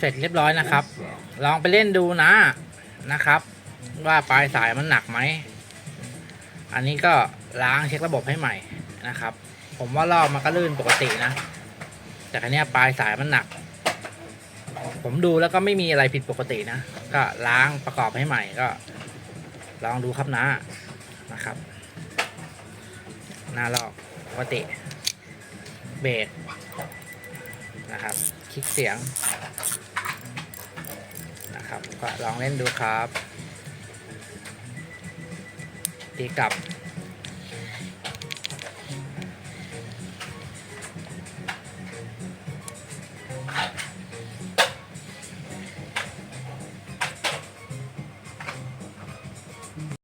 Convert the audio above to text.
เสร็จเรียบร้อยนะครับ ลองไปเล่นดูนะนะครับ ว่าปลายสายมันหนักไหม อันนี้ก็ล้างเช็คระบบให้ใหม่นะครับ ผมว่ารอบมันก็ลื่นปกตินะ แต่คันนี้ยปลายสายมันหนัก ผมดูแล้วก็ไม่มีอะไรผิดปกตินะ ก็ล้างประกอบให้ใหม่ก็ ลองดูครับนะนะครับ หน้าลอกปกติเบรกนะครับ คลิกเสียง นะครับก็ลองเล่นดูครับ ตีกลับ